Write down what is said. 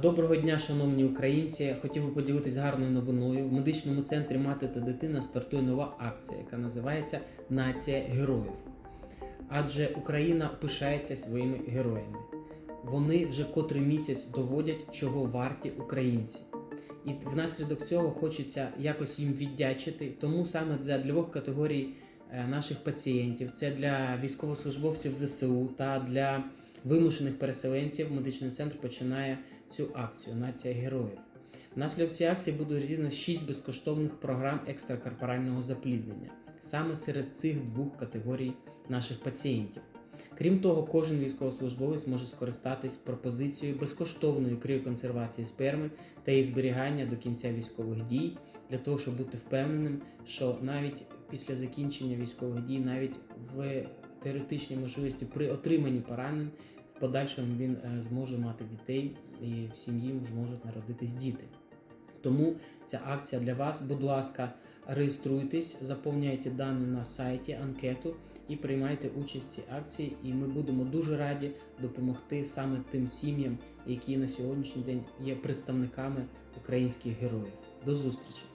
Доброго дня, шановні українці. Хотів би поділитися гарною новиною. В медичному центрі Мати та дитина стартує нова акція, яка називається Нація героїв. Адже Україна пишається своїми героями. Вони вже котрий місяць доводять, чого варті українці. І внаслідок цього хочеться якось їм віддячити. Тому саме для двох категорій е, наших пацієнтів це для військовослужбовців ЗСУ та для вимушених переселенців. Медичний центр починає цю акцію Нація героїв. Внаслідок цієї акції буде розділено 6 безкоштовних програм екстракорпорального запліднення саме серед цих двох категорій наших пацієнтів. Крім того, кожен військовослужбовець може скористатись пропозицією безкоштовної кріоконсервації сперми та її зберігання до кінця військових дій, для того, щоб бути впевненим, що навіть після закінчення військових дій, навіть в теоретичній можливості при отриманні поранень, в подальшому він е, зможе мати дітей і в сім'ї зможуть народитись діти. Тому ця акція для вас. Будь ласка, реєструйтесь, заповняйте дані на сайті, анкету і приймайте участь в цій акції. І ми будемо дуже раді допомогти саме тим сім'ям, які на сьогоднішній день є представниками українських героїв. До зустрічі!